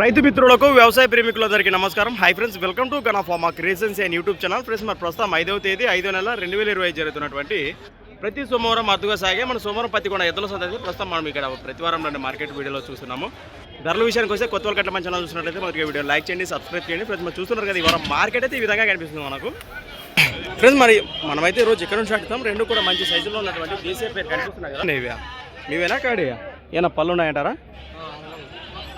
రైతు మిత్రులకు వ్యవసాయ ప్రేమికులందరికీ నమస్కారం. Hi friends welcome to Gana farmer creations and YouTube channel friends మరి ప్రస్తుతం ఐదవ తేదీ ఐదో నెల రెండు వేల ఇరవై జరుగుతున్నటువంటి ప్రతి సోమవారం అర్థగా సాగే మన సోమవారం పత్తి కూడా ఎద్దుల సందర్భంగా ప్రస్తుతం మనం ఇక్కడ ప్రతి వారం రెండు మార్కెట్ వీడియోలో చూస్తున్నాము. ధరల విషయానికి వస్తే కొత్త వాళ్ళ మన ఛానల్ చూసినట్లయితే మనకి వీడియో లైక్ చేయండి సబ్స్క్రైబ్ చేయండి. ఫ్రెండ్స్ మనం చూస్తున్నారు కదా ఈ వారం మార్కెట్ అయితే ఈ విధంగా కనిపిస్తుంది మనకు. ఫ్రెండ్స్ మరి మనమైతే రోజు ఇక్కడ నుంచి అడుగుతాం రెండు కూడా మంచి సైజులో ఉన్నటువంటి దేశీయ పేరు కనిపిస్తున్నాయి కదా. నీవే నీవేనా? కాడియా? ఏమైనా పళ్ళు ఉన్నాయంటారా?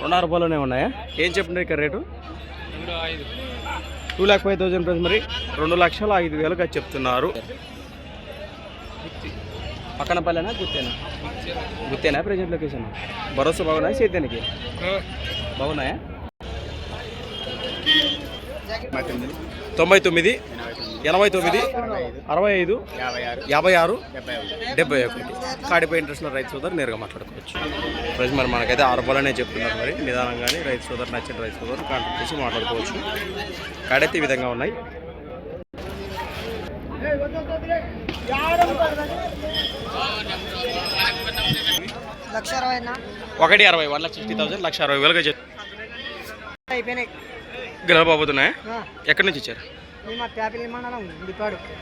రెండున్నర రూపాయలునే ఉన్నాయా? ఏం చెప్పండి ఇక్కడ rate? Two lakh five thousand price మరి. రెండు లక్షల ఐదు వేలుగా చెప్తున్నారు. పక్కన పల్లెనా గుత్తేనా? గుత్తేనా ప్రజెంట్ లొకేషన్ భరోసా బాగున్నాయా సేద్యానికి బాగున్నాయా? తొంభై తొమ్మిది. ఎనభై తొమ్మిది అరవై ఐదు యాభై ఆరు డెబ్బై ఒకటి. కాడిపై ఇంట్రెస్ట్ రైతు సోదరు నేరుగా మాట్లాడుకోవచ్చు. ప్రైస్ మరి మనకైతే ఆరు రూపాయలనే చెప్తున్నారు మరి. నిదానంగానే రైతు సోదరు నచ్చిన రైతు సోదరు కాంటాక్ట్ చేసి మాట్లాడుకోవచ్చు. కాడైతే ఈ విధంగా ఉన్నాయి. ఒకటి అరవై one lakh sixty thousand lakh అరవై వేలుగా చెప్ అయిపోయినాయి. గెలవబోతున్నాయా? ఎక్కడి నుంచి ఇచ్చారు?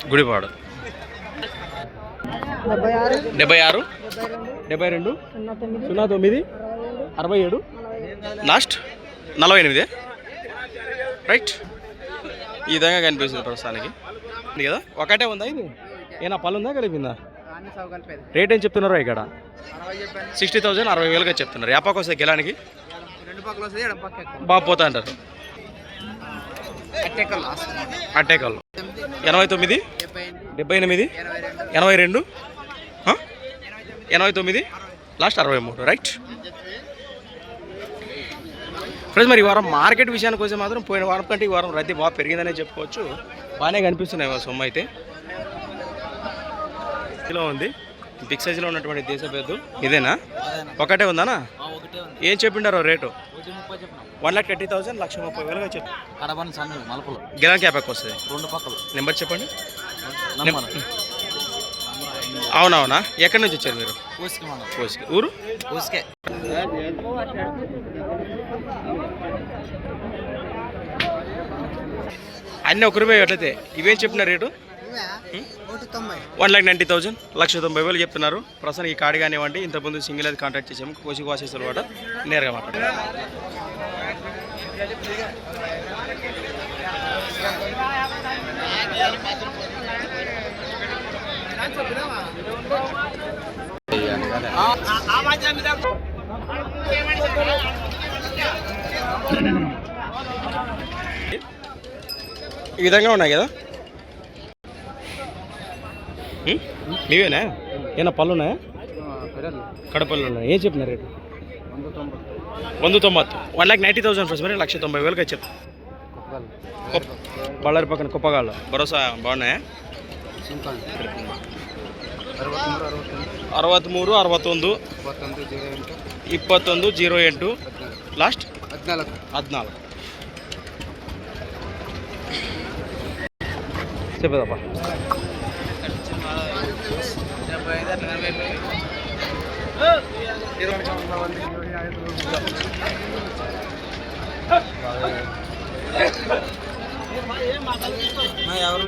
గుడిపాడు. డెబ్బై ఆరు. డెబ్బై ఆరు? డెబ్బై రెండు. సున్నా తొమ్మిది. అరవై ఏడు. లాస్ట్? నలభై ఎనిమిది. రైట్. ఈ విధంగా కనిపిస్తుంది ప్రస్తుతానికి. కదా? ఒకటే ఉందా ఇది? ఏనా పళ్ళు ఉందా కలిపిందా. రేట్ ఏం చెప్తున్నారు ఇక్కడ? సిక్స్టీ థౌసండ్ అరవై వేలుగా చెప్తున్నారు. యాపాకు వస్తే గెలానికి? బాగా పోతా అంటారు. అట్టేకల్ ఎనభై తొమ్మిది డెబ్బై ఎనిమిది ఎనభై రెండు ఎనభై తొమ్మిది లాస్ట్ అరవై మూడు రైట్? ఫ్రెండ్స్ మరి ఈ వారం మార్కెట్ విషయానికి వస్తే మాత్రం పోయిన వారం కంటే ఈ వారం రద్దీ బాగా పెరిగిందనే చెప్పుకోవచ్చు. బాగానే కనిపిస్తున్నాయి మా సొమ్ము అయితే. ఇలా ఉంది. బిగ్ సైజులో ఉన్నటువంటి దేశ పేరు ఇదేనా ఒకటే ఉందానా? ఏం చెప్పిండారో rate? One lakh thirty thousand lakh ముప్పై వేలుగా చెప్పు. కడపని సన్న మలుపులు గిరా క్యాపాక్ వస్తుంది. రెండు పక్కలు. నెంబర్ చెప్పండి. అవునవునా? ఎక్కడి నుంచి వచ్చారు మీరు? కోసికి ఊరు? ఊసికే. అన్నీ ఒక రూపాయి ఎట్లయితే ఇవేం చెప్పిన rate? One lakh ninety thousand lakh తొంభై వేలు చెప్తున్నారు. ప్రస్తుతం ఈ కార్డు కానివ్వండి ఇంతకుముందు సింగిల్ అది కాంటాక్ట్ చేసాము కోసి వాసేస్తారు కూడా నేరుగా మాట్లాడారు ఈ విధంగా ఉన్నాయి కదా? ఉం? నీవేనా ఏమైనా పళ్ళు ఉన్నాయా కడపళ్ళు ఉన్నాయి ఏం చెప్పిన రేటు వంద తొంభత్తు one lakh ninety thousand first మరి లక్ష తొంభై వేలుగా చెప్పు బళ్ళారి పక్కన కుప్పగాళ్ళు భరోసా బాగున్నాయా ಅರವತ್ತ್ಮೂರು ಅರವತ್ತೊಂದು ಇಪ್ಪತ್ತೊಂದು ಜೀರೋ ಎಂಟು ಲಾಸ್ಟ್ ಹದಿನಾಲ್ಕು ಹದಿನಾಲ್ಕು ఎవరు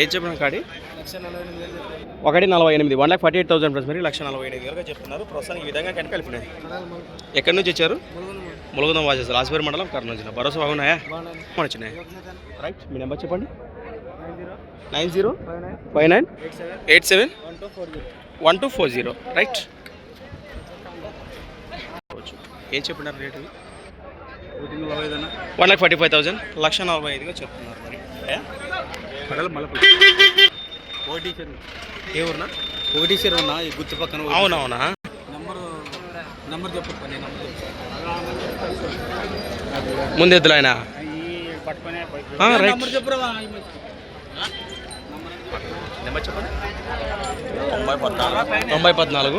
ఏం చెప్పిన కాడి? ఒకటి నలభై ఎనిమిది. One lakh forty eight thousand plus మరి లక్ష నలభై ఎనిమిది వేలుగా చెప్తున్నారు. ప్రస్తుతానికి ఈ విధంగా కనుక కలిపినాయి ఎక్కడి నుంచి వచ్చారు? ములుగుందం వాసేస్తారు రాజపేరు మండలం కర్నూలు జిల్లా. భరోసా బాగున్నాయా? మన వచ్చినాయి. రైట్ మీ నెంబర్ చెప్పండి. Nine zero. Five nine. Eight seven. One two four zero. Right. ఏం చెప్పినారు rate one lakh forty five thousand. Lakh నలభై ఐదుగా చెప్తున్నారు మరి. ఏ? ఒకటి ఏ ఊరునా? ఒకటి ఉన్నా ఈ గుర్తు పక్కన అవునవునా? నంబరు నంబర్ చెప్పు ముందెద్దులు ఆయన నంబర్ చెప్పురా తొంభై పద్నాలుగు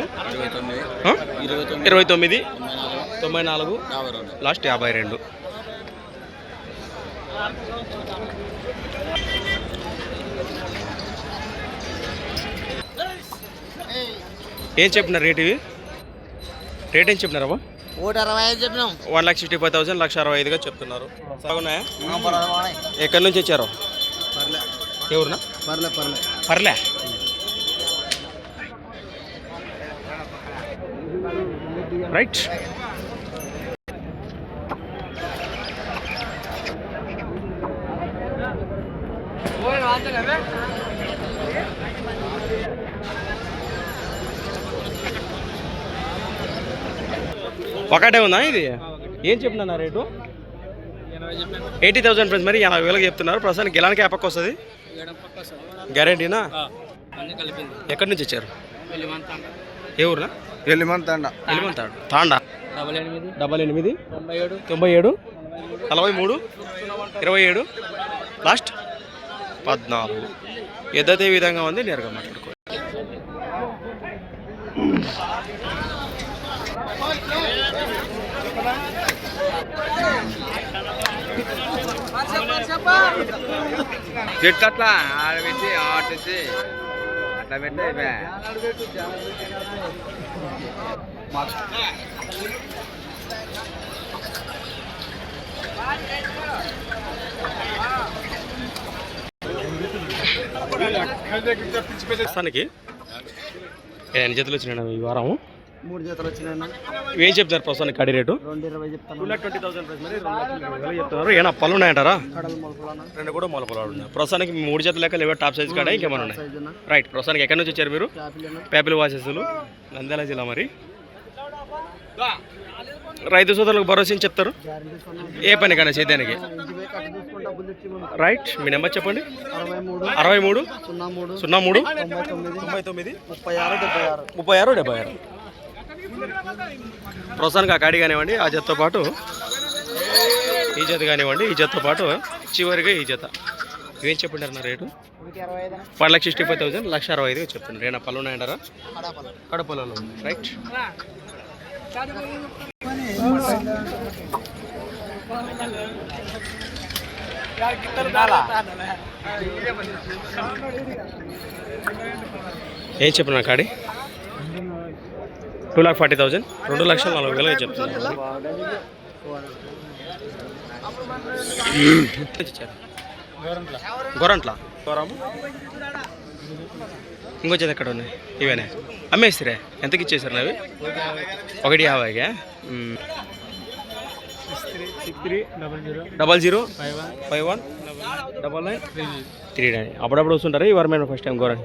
ఇరవై తొమ్మిది తొంభై నాలుగు లాస్ట్ యాభై రెండు. ఏం చెప్పిన రేట్ ఇవి? రేట్ ఏం చెప్పినారమ్మా ఒకటి అరవై ఐదు చెప్పినాం. One lakh sixty five thousand lakh అరవై ఐదుగా చెప్తున్నారు. ఎక్కడి నుంచి వచ్చారు? ఎవరునా? పర్లే పర్లే. పర్లే? రైట్. ఒకటే ఉందా ఇది? ఏం చెప్తున్నా రేటు? ఎయిటీ థౌసండ్ ఫ్రెండ్స్ మరి ఎనభై వేలకు చెప్తున్నారు. ప్రస్తుతానికి గిలానికి ఎప్పకి వస్తుంది? గ్యారెంటీనా? అన్ని కలిపింది. ఎక్కడి నుంచి వచ్చారు? ఏ ఊరునా? వెళ్ళిమంతండ ఎలిమంతాడు. తాండా? డబల్ ఎనిమిది. డబల్ ఎనిమిది. తొంభై ఏడు. తొంభై ఏడు. నలభై మూడు. ఇరవై ఏడు. లాస్ట్? పద్నాలుగు. ఎద్దతే విధంగా ఉంది నేరుగా మాట్లాడుకో చెట్టు అట్లా ఆడ పెట్టి ఆట అట్లా పెట్టి ప్రస్తుతానికి ఎన్ని జతలు వచ్చినాయి ఈ వారం. మూడు జతలు వచ్చినాయి ఏం చెప్తారు ప్రస్తుతానికి కడి రేటు? రెండు ఇరవై చెప్తాను. టూ ల్యాక్ ట్వంటీ థౌసండ్ మరి రెండు లక్షల ఇరవై వేలు చెప్తున్నారు. ఏనా పళ్ళు ఉన్నాయంటారా? కడల రెండు కూడా మొల పొలాలు ఉన్నాయి. ప్రస్తుతానికి మూడు జతలు లెక్క లేవో? టాప్ సైజ్ కాడ? ఇంకేమైనా ఉన్నాయి? రైట్ ప్రస్తుతానికి ఎక్కడి నుంచి వచ్చారు మీరు? పేపల్ వాసెస్లు నంద్యాల జిల్లా మరి. రైతు సోదరులకు భరోసా ఏం చెప్తారు? ఏ డబ్బులు ఇచ్చి మనం రైట్ మీ నెంబర్ చెప్పండి. అరవై మూడు. అరవై మూడు. సున్నా మూడు. సున్నా మూడు. తొంభై తొమ్మిది. ముప్పై ఆరు డెబ్బై ఆరు. ముప్పై ఆరు డెబ్బై ఆరు. ప్రస్తుతానికి ఆ కాడి కానివ్వండి ఆ జతతో పాటు. ఈ జత కానివ్వండి ఈ జతతో పాటు చివరిగా ఈ జత. ఇవేం చెప్పిండారు నా rate? One lakh sixty five thousand lakh అరవై ఐదుగా చెప్పండి ఏనా పళ్ళు ఉన్నాయంటారా? కడపలలో రైట్? ఏం చెప్పిన కాడి? Two lakh forty thousand. రెండు లక్షల నలభై వేలుగా చెప్తున్నాను గొరంట్ల. ఇంకొచ్చేది ఎక్కడ ఉన్నాయి? ఇవేనే. అమ్మేస్తారే ఎంతకి ఇచ్చేసారు అవి ఒకటి యాభైగా double zero. Five one. Double nine. Three nine. అప్పుడప్పుడు వస్తుంటారు? ఈ వారం ఫస్ట్ టైం గోరని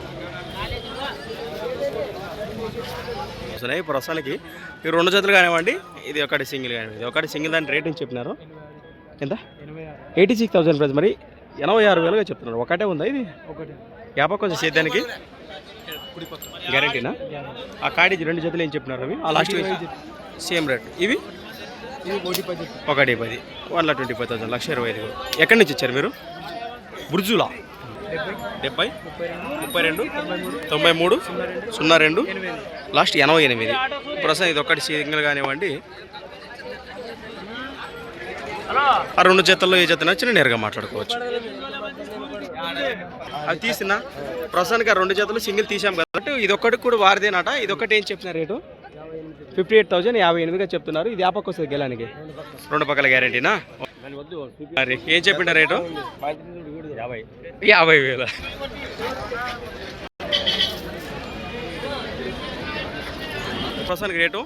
వస్తున్నాయి. ప్రస్తుతానికి ఈ రెండు జతలు కానివ్వండి ఇది ఒకటి సింగిల్ కానివ్వండి. ఇది ఒకటి సింగిల్ దాని రేట్ చెప్పినారు? ఎంత? Eighty six thousand price. మరి ఎనభై ఆరు వేలుగా చెప్తున్నారు. ఒకటే ఉందా ఇది? ఒకటి. యాభై కొంచెం సేద్యానికి గ్యారంటీనా ఆ కాడి రెండు జతలు ఏం చెప్పినారు అవి? ఆ లాస్ట్ సేమ్ రేట్ ఇవి? ఇది ఒకటి పది. One lakh twenty five thousand. లక్ష ఇరవై ఐదు ఎక్కడి నుంచి ఇచ్చారు మీరు? బుర్జులా. డెబ్బై ముప్పై రెండు తొంభై మూడు సున్నా రెండు లాస్ట్ ఎనభై ఎనిమిది. ప్రస్తుతం ఇది ఒకటి సింగిల్ కానివ్వండి. ఆ రెండు జతల్లో ఏ జత నచ్చినా నేరుగా మాట్లాడుకోవచ్చు. అవి తీసినా. ప్రస్తుతానికి ఆ రెండు జతలు సింగిల్ తీసాం కాబట్టి ఇది ఒక్కటి కూడా వారిదేనట. ఇది ఒకటి ఏం చెప్తున్నారు రేటు? ఫిఫ్టీ ఎయిట్ థౌసండ్ యాభై ఎనిమిదిగా చెప్తున్నారు. ఇది యాపక్ వస్తుంది గెలానికి. రెండు పక్కల గ్యారంటీనా? మరి ఏం చెప్పిండ రేటు? యాభై. యాభై వేల ప్రస్తుతానికి rate?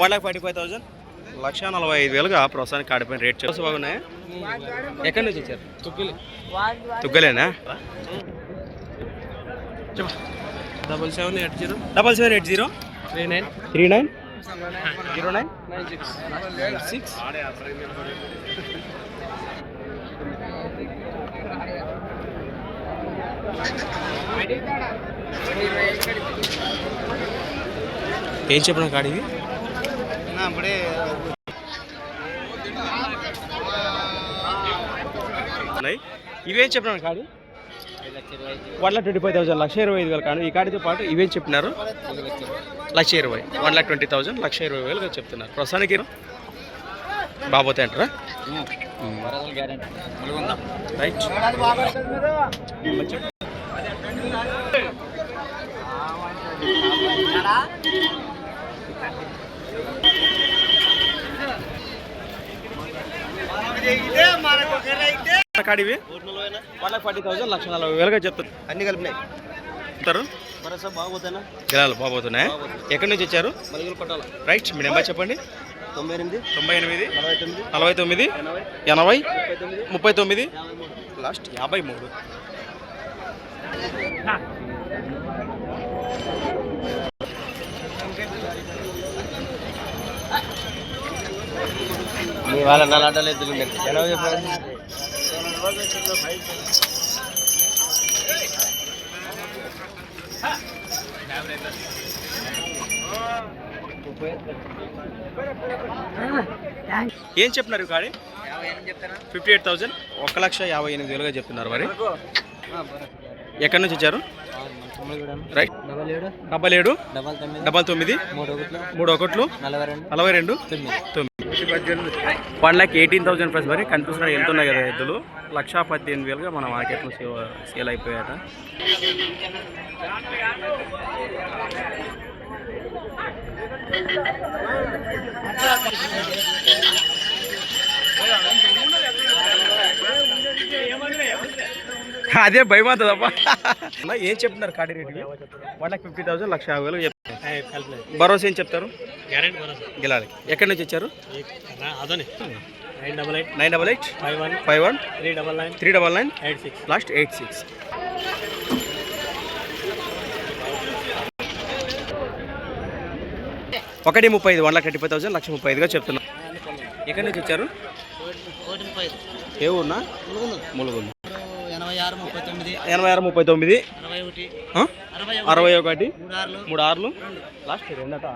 One lakh forty five thousand. లక్ష నలభై ఐదు వేలుగా ప్రస్తుతానికి కాడిపోయిన రేట్ చూసి బాగున్నాయా? ఎక్కడి నుంచి వచ్చారు? Tuggali తుగ్గలేనా double seven eight zero. Double seven eight zero. Three nine. Three nine. Zero nine. Nine six. Six. ఏం చెప్పిన కాడి ఇవి ఉన్నాయి. ఇవేం చెప్పిన కాడి one lakh twenty five thousand లక్ష ఇరవై ఐదు వేలు కానీ ఈ కాడితో పాటు ఇవేం చెప్పినారు? లక్ష ఇరవై వన్ లాక్ ట్వంటీ థౌసండ్ లక్ష ఇరవై వేలుగా చెప్తున్నారు. ప్రస్తుతానికి బాబోతే అంటారా? రైట్. కాడివి వన్ లాక్ ఫార్టీ థౌసండ్ లక్ష నలభై వేలుగా చెప్తారు అన్ని కలిపినాయి. చెప్తారు భరోసా బాగోతానా ఎక్కడి నుంచి వచ్చారు? మలుగులు కొట్టాల. రైట్ మీ నెంబర్ చెప్పండి. తొంభై ఎనిమిది తొంభై ఎనిమిది నలభై తొమ్మిది ఎనభై ముప్పై తొమ్మిది లాస్ట్ యాభై మూడు. మీ వాళ్ళ నలాటలు ఎద్దులు ఎనభై ఏం చెప్తున్నారు కాడి ఫిఫ్టీ ఎయిట్ థౌసండ్ ఒక లక్ష యాభై ఎనిమిది వేలుగా చెప్తున్నారు మరి. ఎక్కడి నుంచి వచ్చారు? రైట్. డబల్ ఏడు డబల్ తొమ్మిది. మూడు ఒకట్లు నలభై రెండు తొమ్మిది. One lakh eighteen thousand plus మరి కనిపిస్తున్నాయి ఎంత ఉన్నాయి కదా ఎద్దులు? లక్ష పద్దెనిమిది వేలుగా మన మార్కెట్లో సేల్ సేల్ అయిపోయాట అదే భయం తప్ప అన్న, ఏం చెప్తున్నారు కాడి rate one lakh fifty thousand లక్ష యాభై వేలు చెప్తారు. భరోసా ఏం చెప్తారు? గెలాలి. ఎక్కడి నుంచి వచ్చారు? Nine double eight. Nine double eight? Five one. Five one? Three double nine. Three double nine? Eight six. Last eight six. ఒకటి ముప్పై ఐదు one lakh thirty five thousand లక్ష ముప్పై ఐదుగా చెప్తున్నా. ఎక్కడి నుంచి వచ్చారు? ఏ ఊరునా? ములుగుంది ఎనభై ఆరు ముప్పై తొమ్మిది అరవై ఒకటి మూడు ఆరులు. లాస్ట్ రెండట.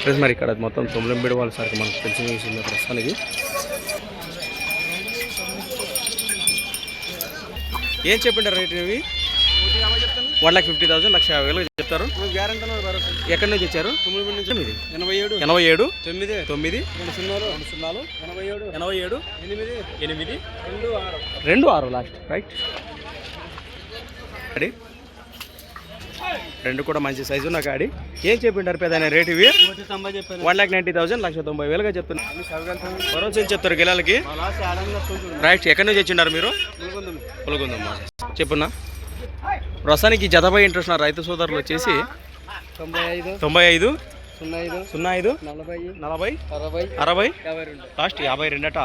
ప్లస్ మరి ఇక్కడ మొత్తం తొమ్మిది వాళ్ళ సరికి మనకు తెలిసిన విషయం ప్రస్తుతానికి ఏం చెప్పిండారు రేట్ ఇవి? వన్ లాక్ ఫిఫ్టీ థౌసండ్ లక్ష యాభై వేలు చెప్తారు. ఎక్కడి నుంచి వచ్చారు? తొమ్మిది నుంచి తొమ్మిది ఎనభై ఏడు. ఎనభై ఏడు. తొమ్మిది. తొమ్మిది. రెండు సున్నాలు. రెండు సున్నాలు. ఎనభై ఏడు. ఎనభై ఏడు. ఎనిమిది. ఎనిమిది. రెండు ఆరు. రెండు ఆరు లాస్ట్ రైట్ అడి రెండు కూడా మంచి సైజు ఉన్న కాడి ఏం చెప్పిండారు పెద్ద రేట్ ఇవి? వన్ లాక్ నైంటీ థౌసండ్ లక్ష తొంభై వేలుగా చెప్తున్నారు చెప్తారు గిలాలకి? రైట్ ఎక్కడి నుంచి వచ్చిండారు మీరు? నలుగుంది పొలకుందమ్మా చెప్పున్నా. ప్రస్తుతానికి జతపై ఇంట్రెస్ట్ రైతు సోదరులు వచ్చేసి తొంభై ఐదు తొంభై ఐదు సున్నా ఐదు సున్నా ఐదు నలభై నలభై అరవై అరవై లాస్ట్ యాభై రెండట.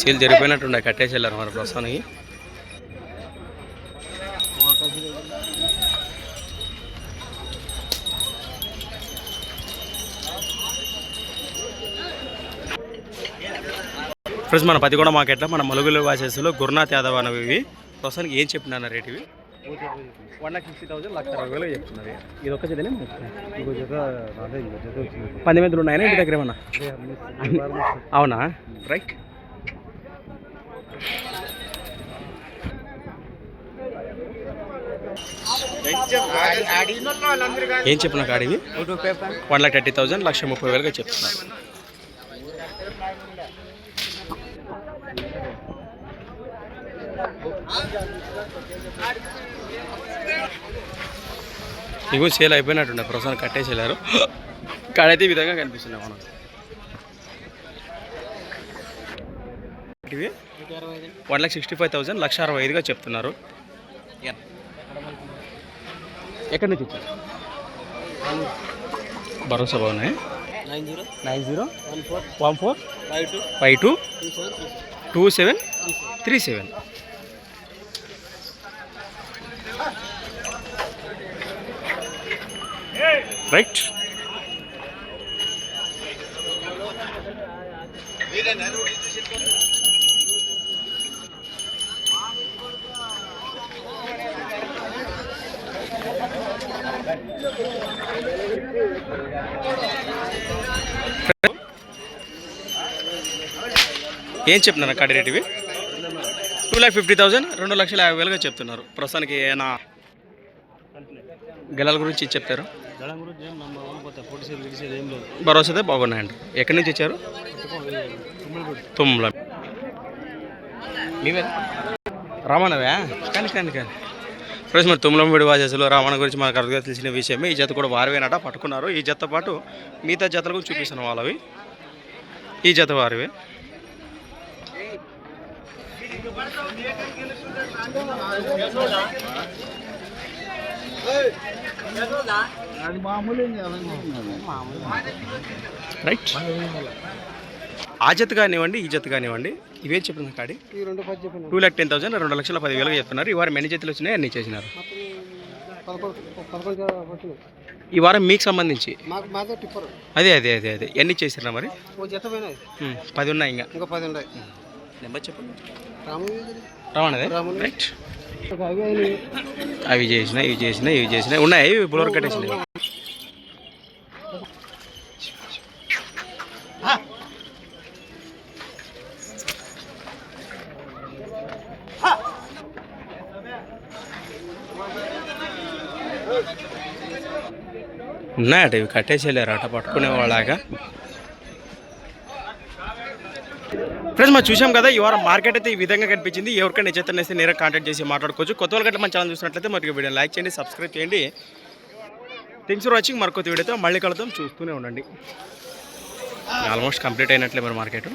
సీల్ జరిగిపోయినట్టుండే కట్టేసి వెళ్ళారు మరి ప్రస్తుతానికి. ఫ్రెండ్స్ మన పదిగొండ మార్కెట్లో మన మలుగులు వాసేసులో గురునాథ్ యాదవ్ అనేవి. ఇవి ప్రస్తుతానికి ఏం చెప్పినా రేట్ ఇవి? వన్ లాక్ ఫిఫ్టీ థౌసండ్ లక్ష అరవై వేలు చెప్తున్నారు ఇది ఒక్క జతనే ఇంకో పది ఉన్నాయని ఇంటి దగ్గర ఏమన్నా? అవునా? రైట్ ఏం చెప్పిన కాడివి వన్ లాక్ థర్టీ థౌసండ్ లక్ష ముప్పై వేలుగా చెప్తున్నారు. ఇగో సేల్ అయిపోయినట్టుండే ప్రస్తుతం కట్టేసి వెళ్ళారు. కాడైతే ఈ విధంగా కనిపిస్తున్నాయి మనం. ఇవి one lakh sixty five thousand లక్ష అరవై ఐదుగా చెప్తున్నారు. ఎక్కడి నుంచి వచ్చారు? భరోసా బాగున్నాయి? Nine zero. Nine zero. One four. One four. Five two. Five two. Two seven three seven right. ఏం చెప్తున్నారు కడి రేట్ ఇవి టూ ల్యాక్ ఫిఫ్టీ థౌసండ్ రెండు లక్షల యాభై వేలుగా చెప్తున్నారు. ప్రస్తుతానికి ఏమైనా గెలల గురించి చెప్తారు? దళం గురించి ఏం నమ్మ పోతే ఏం లేదు. భరోసా బాగున్నాయండి. ఎక్కడి నుంచి వచ్చారు? తుమ్మల. నీవే రామానవే కానీ కానీ కానీ ఫ్రెండ్స్ మరి తుమ్మలంబడి వాజెస్లో రావణ గురించి మనకు అర్థంగా తెలిసిన విషయమే. ఈ జత కూడా వారివేనట పట్టుకున్నారు. ఈ జత పాటు మిగతా జతలు కూడా చూపిస్తున్నాం వాళ్ళవి. ఈ జత వారివే. రైట్ ఆ జత కానివ్వండి ఈ జత కానివ్వండి ఇవే చెప్పిన కాడి? ఈ రెండు పది చెప్పిన. టూ ల్యాక్ టెన్ థౌసండ్ రెండు లక్షల పదివేలుగా చెప్తున్నారు. ఈ వారం ఎన్ని జతలు వచ్చినాయి అన్ని చేసినారు? ఈ వారం మీకు సంబంధించి? అదే అదే అదే అదే. ఎన్ని చేసినా మరి? పది ఉన్నాయి ఇంకా. ఇంకా పది ఉన్నాయి. నెంబర్ చెప్పండి. రాము రావణదే. రైట్ అవి అయినాయి అవి చేసిన ఇవి చేసిన ఇవి చేసిన ఉన్నాయి ఇవి బులర్ కట్టేసినాయి ఉన్నాయట ఇవి కట్టేసేలేరు అట పట్టుకునే వాళ్ళగా. ఫ్రెండ్స్ మనం చూసాం కదా ఈ వారం మార్కెట్ అయితే ఈ విధంగా కనిపించింది. ఎవరికైనా నిజత నేస్తే నేరుగా కాంటాక్ట్ చేసి మాట్లాడుకోవచ్చు. కొత్త వాళ్ళకి మన ఛానల్ చూసినట్లయితే మరి వీడియో లైక్ చేయండి సబ్స్క్రైబ్ చేయండి. థింగ్స్ ఫర్ వాచింగ్ మరొక వీడియోతో మళ్ళీ కలుద్దాం. చూస్తూనే ఉండండి. ఆల్మోస్ట్ కంప్లీట్ అయినట్లే మరి మార్కెట్